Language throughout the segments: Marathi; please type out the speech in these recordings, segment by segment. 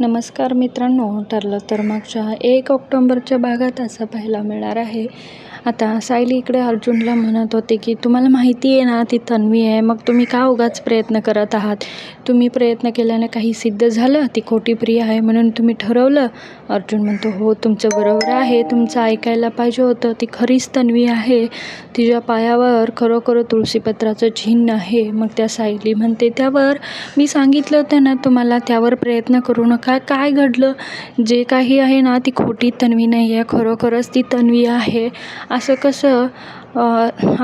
नमस्कार मित्रांनो ठरलं तर मागच्या एक ऑक्टोंबरच्या भागात असं पाहायला मिळणार आहे. आता सायली इकडे अर्जुनला म्हणत होते की तुम्हाला माहिती आहे ना ती तन्वी आहे. मग तुम्ही का उगाच प्रयत्न करत आहात? तुम्ही प्रयत्न केल्याने काही सिद्ध झालं? ती खोटी प्रिय आहे म्हणून तुम्ही ठरवलं? अर्जुन म्हणतो हो तुमचं बरोबर आहे. तुमचं ऐकायला पाहिजे होतं. ती खरीच तन्वी आहे. तिच्या पायावर खरोखर तुळशीपत्राचं चिन्ह आहे. मग त्या सायली म्हणते त्यावर? मी सांगितलं होतं ना तुम्हाला त्यावर प्रयत्न करू नका. काय घडलं? जे काही आहे ना ती खोटी तन्वी नाही आहे खरोखरच ती तन्वी आहे. असं कसं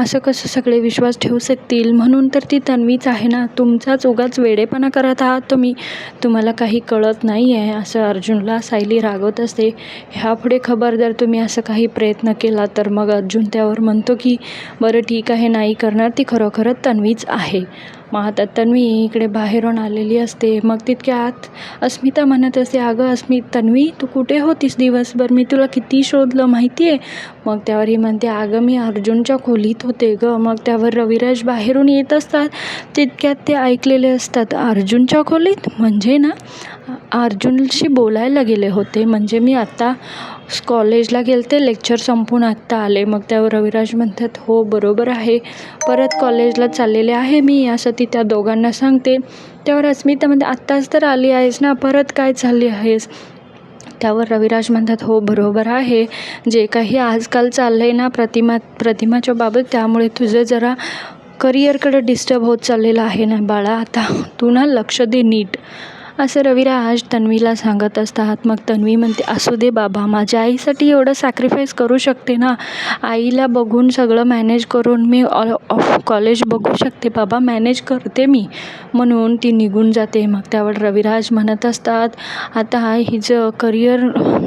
असं कसं सगळे विश्वास ठेवू शकतील? म्हणून तर ती तन्वीच आहे ना. तुमचाच उगाच वेडेपणा करत आहात तुम्ही. तुम्हाला काही कळत नाही आहे असं अर्जुनला सायली रागवत असते. ह्यापुढे खबरदार तुम्ही असं काही प्रयत्न केला तर मग अर्जुन त्यावर म्हणतो की बरं ठीक आहे नाही करणार ती खरोखरच तन्वीच आहे. मग आता तन्वी इकडे बाहेरून आलेली असते. मग तितक्यात अस्मिता म्हणत असते अगं अस्मित तन्वी तू कुठे होतीस दिवसभर? मी तुला किती शोधलं माहिती आहे मग त्यावर ही म्हणते अगं मी अर्जुनच्या खोलीत होते गं. मग त्यावर रविराज बाहेरून येत असतात. तितक्यात ते ऐकलेले असतात अर्जुनच्या खोलीत? म्हणजे ना अर्जुनशी बोलायला गेले होते. म्हणजे मी आत्ता कॉलेजला गेले होते लेक्चर संपून आत्ता आले. मग त्यावर रविराज म्हणतात हो बरोबर आहे. परत कॉलेजला चाललेले आहे मी असं ती त्या दोघांना सांगते. त्यावर अस्मिता म्हणते आत्ताच तर आली आहेस ना परत काय चालली आहेस? त्यावर रविराज म्हणतात हो बरोबर आहे. जे काही आजकाल चाललं आहे ना प्रतिमा प्रतिमाच्या बाबत त्यामुळे तुझं जरा करिअरकडे डिस्टर्ब होत चाललेलं आहे ना बाळा. आता तू ना लक्ष दे नीट. असं रविराज तन्वीला सांगत असतात. मग तन्वी म्हणते असू दे बाबा माझ्या आईसाठी एवढं सॅक्रिफाईस करू शकते ना? आईला बघून सगळं मॅनेज करून मी ऑल ऑफ कॉलेज बघू शकते. बाबा मॅनेज करते मी. म्हणून ती निघून जाते. मग त्यावर रविराज म्हणत असतात आता हिचं करिअर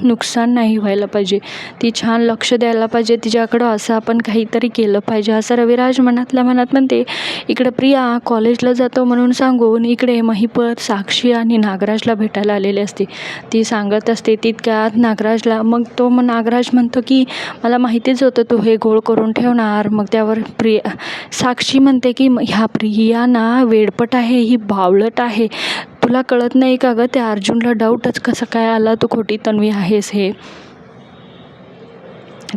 नुकसान नाही व्हायला पाहिजे. ती छान लक्ष द्यायला पाहिजे. तिच्याकडं असं आपण काहीतरी केलं पाहिजे. असं रविराज मनातल्या मनात म्हणते इकडं प्रिया कॉलेजला जातो म्हणून सांगून इकडे महिपत साक्षी आणि नागराजला भेटायला आलेले असते. ती सांगत असते तितक्यात नागराजला. मग तो मग नागराज म्हणतो की मला माहितीच होतं तू हे गोळ करून ठेवणार. मग त्यावर प्रिया साक्षी म्हणते की ह्या प्रिया ना वेडपट आहे ही बावळट आहे. तुला कळत नाही का गं त्या अर्जुनला डाऊटच कसं काय आला? तू खोटी तन्वी आहेस हे.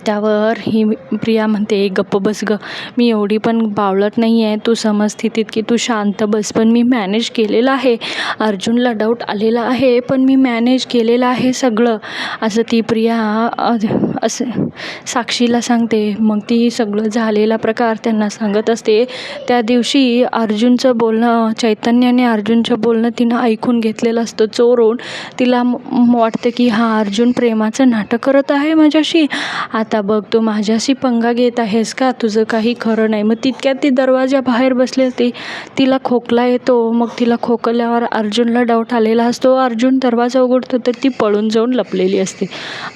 त्यावर ही प्रिया म्हणते गप्प बस गं. मी एवढी पण बावळट नाही आहे. तू समस्थितीत की तू शांत बस. पण मी मॅनेज केलेलं आहे. अर्जुनला डाऊट आलेला आहे पण मी मॅनेज केलेलं आहे सगळं. असं ती प्रिया असं साक्षीला सांगते. मग ती सगळं झालेला प्रकार त्यांना सांगत असते. त्या दिवशी अर्जुनचं बोलणं चैतन्याने अर्जुनचं बोलणं तिनं ऐकून घेतलेलं असतं चोरून. तिला वाटतं की हा अर्जुन प्रेमाचं नाटक करत आहे माझ्याशी. आता बघ तू माझ्याशी पंगा घेत आहेस का? तुझं काही खरं नाही. मग तितक्यात ती दरवाजा बाहेर बसली होती. तिला खोकला येतो. मग तिला खोकल्यावर अर्जुनला डाऊट आलेला असतो. अर्जुन दरवाजा उघडतो तर ती पळून जाऊन लपलेली असते.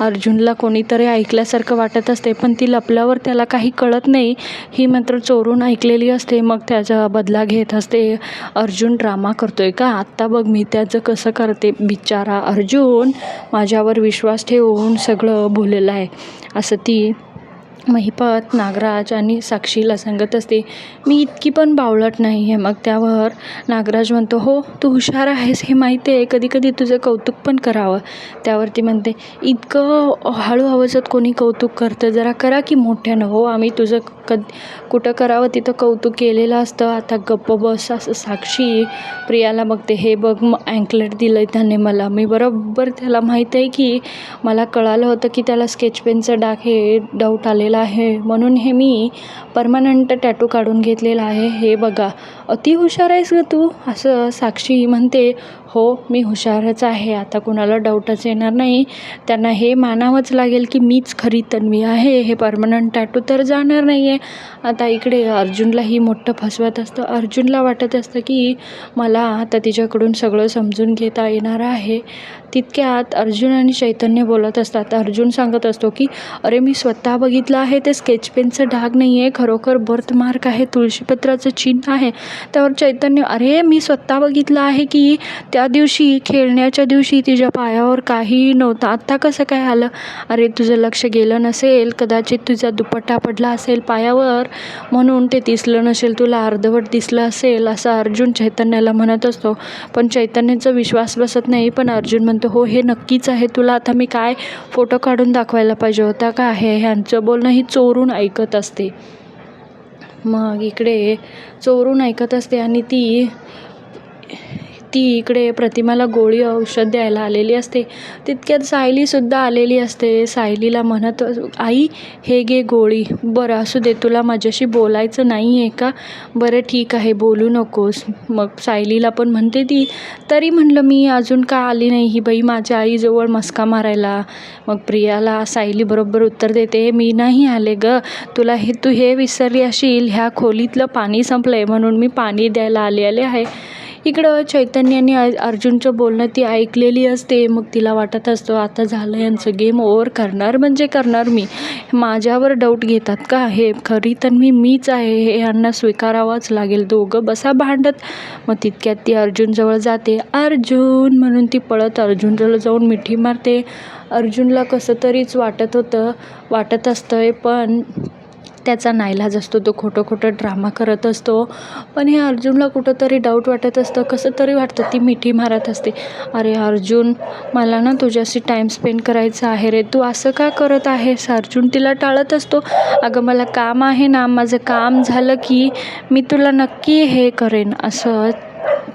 अर्जुनला कोणीतरी ऐकल्यासारखं वाटत असते पण ती लपल्यावर त्याला काही कळत नाही. ही मात्र चोरून ऐकलेली असते. मग त्याचा बदला घेत असते. अर्जुन ड्रामा करतोय का? आत्ता बघ मी त्याचं कसं करते. बिचारा अर्जुन माझ्यावर विश्वास ठेवून सगळं बोललेलं आहे. असं ती महिपत नागराज आणि साक्षीला सांगत असते मी इतकी पण बावळट नाही आहे मग त्यावर नागराज म्हणतो हो तू हुशार आहेस हे माहिती आहे कधी कधी तुझं कौतुक पण करावं. त्यावरती म्हणते इतकं हळू आवाजात कोणी कौतुक करतं? जरा करा की मोठ्यानं. हो आम्ही तुझं कद कुठं करावं तिथं कौतुक केलेलं असतं. आता गप्प बस असं साक्षी प्रियाला बघते हे बघ मग अँकलेट दिलं आहे त्याने मला. मी बरोबर त्याला माहीत आहे की मला कळालं होतं की त्याला स्केच पेनचं डाग हे डाऊट आलेलं आहे. म्हणून हे मी परमनंट टॅटू काढून घेतलेला आहे. हे बघा. अति हुशार आहेस गं तू असं साक्षी म्हणते. हो मी हुशारच आहे. आता कुणाला डाऊटच येणार नाही. त्यांना हे मानावंच लागेल की मीच खरी तन्वी आहे. हे परमनंट टॅटू तर जाणार नाही आहे आता इकडे अर्जुनलाही मोठं फसवत असतं. अर्जुनला वाटत असतं की मला आता तिच्याकडून सगळं समजून घेता येणार आहे. तितक्यात अर्जुन आणि चैतन्य बोलत असतात. अर्जुन सांगत असतो की अरे मी स्वतः बघितलं आहे ते स्केच पेनचं डाग नाही आहे खरोखर बर्थमार्क आहे तुळशीपत्राचं चिन्ह आहे. त्यावर चैतन्य अरे मी स्वतः बघितलं आहे की त्या त्या दिवशी खेळण्याच्या दिवशी तिच्या पायावर काहीही नव्हतं. आत्ता कसं काय आलं? अरे तुझं लक्ष गेलं नसेल. कदाचित तुझा दुपट्टा पडला असेल पायावर. म्हणून ते दिसलं नसेल तुला. अर्धवट दिसलं असेल असं अर्जुन चैतन्याला म्हणत असतो. पण चैतन्याचा विश्वास बसत नाही. पण अर्जुन म्हणतो हो हे नक्कीच आहे. तुला आता मी काय फोटो काढून दाखवायला पाहिजे होता का? आहे ह्यांचं बोलणं ही चोरून ऐकत असते. मग इकडे चोरून ऐकत असते आणि ती ती इकडे प्रतिमाला गोळी औषध द्यायला आलेली असते. तितक्यात सायलीसुद्धा आलेली असते. सायलीला म्हणत आई हे घे गोळी. बरं असू दे तुला माझ्याशी बोलायचं नाही आहे का? बरं ठीक आहे बोलू नकोस. मग सायलीला पण म्हणते ती. तरी म्हणलं मी अजून का आली नाही ही बाई माझ्या आईजवळ मस्का मारायला? मग प्रियाला सायली बरोबर उत्तर देते मी नाही आले ग. तुला हे तू हे विसरली असेल ह्या खोलीतलं पाणी संपलं आहे म्हणून मी पाणी द्यायला आले आले आहे. इकडं चैतन्याने अ अर्जुनचं बोलणं ती ऐकलेली असते. मग तिला वाटत असतो आता झालं यांचं गेम ओवर करणार म्हणजे करणार मी. माझ्यावर डाऊट घेतात का? हे खरी तर मी मीच आहे. हे यांना स्वीकारावंच लागेल. दोघं बसा भांडत. मग तितक्यात ती अर्जुनजवळ जाते. अर्जुन म्हणून ती पळत अर्जुनजवळ जाऊन मिठी मारते. अर्जुनला कसं तरीच वाटत होतं वाटत असतंय पण त्याचा नाईलाज असतो तो खोटं खोटं ड्रामा करत असतो. पण हे अर्जुनला कुठंतरी डाऊट वाटत असतं कसं तरी वाटतं ती मिठी मारत असते. अरे अर्जुन मला ना तुझ्याशी टाईम स्पेंड करायचा आहे रे. तू असं का करत आहेस? अर्जुन तिला टाळत असतो. अगं मला काम आहे ना माझं काम झालं की मी तुला नक्की हे करेन असं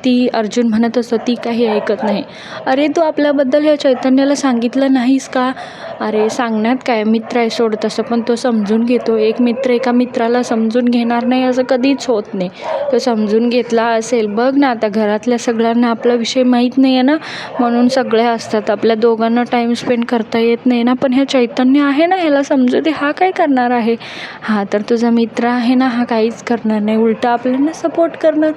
ती अर्जुन म्हणत असतो ती काही ऐकत नाही. अरे तू आपल्याबद्दल ह्या चैतन्याला सांगितलं नाहीस का? अरे सांगण्यात काय? मित्र आहे सोड तसं पण तो समजून घेतो. एक मित्र एका मित्राला समजून घेणार नाही असं कधीच होत नाही. तो समजून घेतला असेल बघ ना आता घरातल्या सगळ्यांना आपला विषय माहीत नाही आहे ना? म्हणून सगळे असतात. आपल्या दोघांना टाईम स्पेंड करता येत नाही ना? पण ह्या चैतन्य आहे ना ह्याला समजू दे हा काय करणार आहे? हा तर तुझा मित्र आहे ना हा काहीच करणार नाही. उलटा आपल्याला सपोर्ट करणार.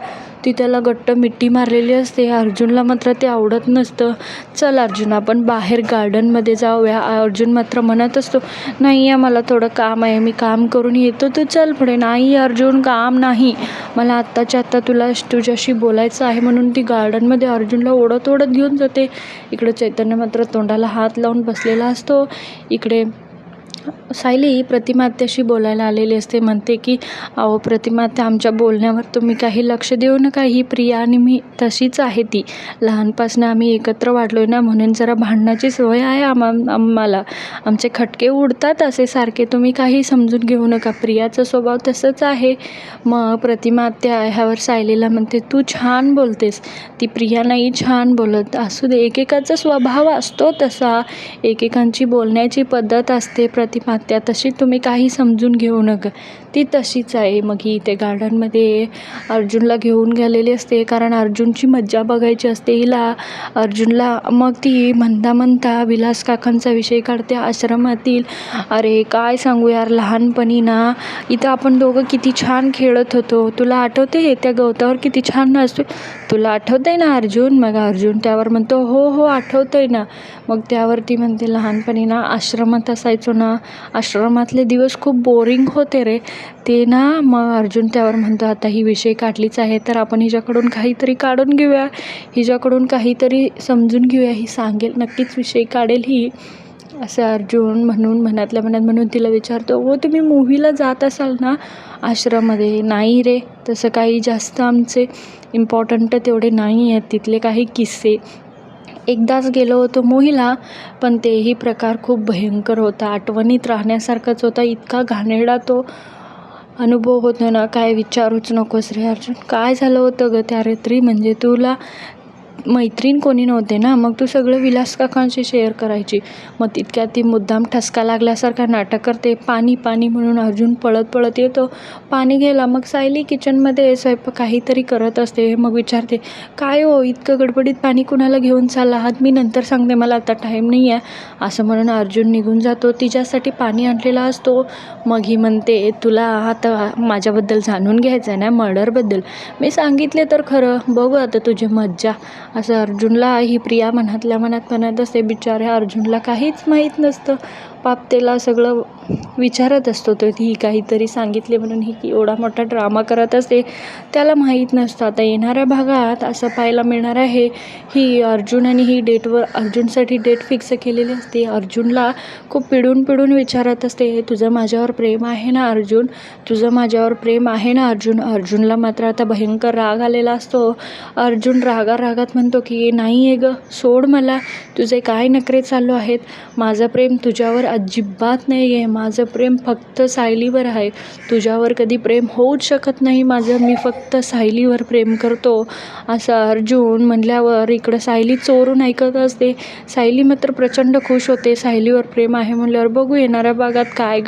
ती त्याला घट्ट मिठी मारलेली असते. अर्जुनला मात्र ते आवडत नसतं. चल अर्जुन आपण बाहेर गार्डनमध्ये जाऊया. अर्जुन मात्र म्हणत असतो नाही आहे मला थोडं काम आहे. मी काम करून येतो. तू चल पुढे. नाही अर्जुन काम नाही. मला आत्ताच्या आत्ता तुला तुझ्याशी बोलायचं आहे. म्हणून ती गार्डनमध्ये अर्जुनला ओढत ओढत घेऊन जाते. इकडं चैतन्य मात्र तोंडाला हात लावून बसलेला असतो. इकडे सायली प्रतिमात्याशी बोलायला आलेली असते. म्हणते की अहो प्रतिमात्या आमच्या बोलण्यावर तुम्ही काही लक्ष देऊ नका. ही प्रिया आणि मी तशीच आहे ती. लहानपासून आम्ही एकत्र वाढलो आहे ना म्हणून जरा भांडणाची सवय आहे आम्हा आम्हाला. आमचे खटके उडतात असे सारखे. तुम्ही काही समजून घेऊ नका. प्रियाचा स्वभाव तसंच आहे. मग प्रतिमात्या ह्यावर सायलीला म्हणते तू छान बोलतेस. ती प्रिया नाही छान बोलत. असू दे. एकेकाचा स्वभाव असतो तसा. एकेकांची बोलण्याची पद्धत असते. प्रति प्रतिमात्या तशी तुम्ही काही समजून घेऊ नका. ती तशीच आहे. मग ही इथे गार्डनमध्ये अर्जुनला घेऊन गेलेली असते. कारण अर्जुनची मज्जा बघायची असते. हिला अर्जुनला मग ती म्हणता म्हणता विलास काकांचा विषय काढते आश्रमातील. अरे काय सांगू यार लहानपणी ना इथं आपण दोघं किती छान खेळत होतो. तुला आठवते त्या गवतावर किती छान नाचतो तुला आठवतं आहे ना अर्जुन? मग अर्जुन त्यावर म्हणतो हो हो आठवतं आहे ना. मग त्यावरती म्हणते लहानपणी ना आश्रमात असायचो ना. आश्रमातले दिवस खूप बोरिंग होते रे. ते ना मग अर्जुन त्यावर म्हणतो आता ही विषय काढलीच आहे तर आपण हिच्याकडून काहीतरी काढून घेऊया. हिच्याकडून काहीतरी समजून घेऊया. ही सांगेल नक्कीच विषय काढेल ही. असं अर्जुन म्हणून मनातल्या मनात म्हणून तिला विचारतो हो तुम्ही मूव्हीला जात असाल ना आश्रममध्ये? नाही रे तसं काही जास्त आमचे इम्पॉर्टंट तेवढे नाही आहेत. तिथले काही किस्से. एकदाच गेलो होतो मोहिला पण तेही प्रकार खूप भयंकर होता. आठवणीत राहण्यासारखाच होता. इतका घाणेरडा तो अनुभव होतो ना काय विचारूच नकोस रे अर्जुन. काय झालं होतं ग त्या रात्री? म्हणजे तुला मैत्रीण कोणी नव्हते ना मग तू सगळं विलास काकांशी शेअर करायची. मग तितक्यात ती मुद्दाम ठसका लागल्यासारखा नाटक करते. पाणी पाणी म्हणून अर्जुन पळत पळत येतो. पाणी घ्यायला मग सायली किचनमध्ये स्वयंपाक काहीतरी करत असते. मग विचारते काय हो इतकं गडबडीत पाणी कुणाला घेऊन चालला? आहात मी नंतर सांगते मला आता टाईम नाही आहे असं म्हणून अर्जुन निघून जातो. तिच्यासाठी पाणी आणलेला असतो. मग ही म्हणते तुला आता माझ्याबद्दल जाणून घ्यायचं आहे ना मर्डरबद्दल? मी सांगितले तर खरं. बघू आता तुझी मज्जा. असं अर्जुनला ही प्रिया मनातल्या मनात म्हणत असते बिचाऱ्या अर्जुनला काहीच माहीत नसतं. पापतेला सगळं विचारत असतो तो ही काहीतरी सांगितले म्हणून ही की एवढा मोठा ड्रामा करत असते. त्याला माहीत नसतं. आता येणाऱ्या भागात असं पाहायला मिळणार आहे ही अर्जुन आणि ही डेटवर अर्जुनसाठी डेट फिक्स केलेली असते. अर्जुनला खूप पिडून पिडून विचारत असते तुझं माझ्यावर प्रेम आहे ना अर्जुन? तुझं माझ्यावर प्रेम आहे ना अर्जुन? अर्जुनला मात्र आता भयंकर राग आलेला असतो. अर्जुन रागा रागात म्हणतो की नाही आहे गं सोड मला. तुझे काय नखरे चालू आहेत? माझं प्रेम तुझ्यावर अजिबात नाही आहे माझं प्रेम फक्त सायलीवर आहे. तुझ्यावर कधी प्रेम होऊच शकत नाही माझं. मी फक्त सायलीवर प्रेम करतो. असं अर्जुन म्हणल्यावर इकडं सायली चोरून ऐकत असते. सायली मात्र प्रचंड खुश होते. सायलीवर प्रेम आहे म्हणल्यावर बघू येणाऱ्या भागात काय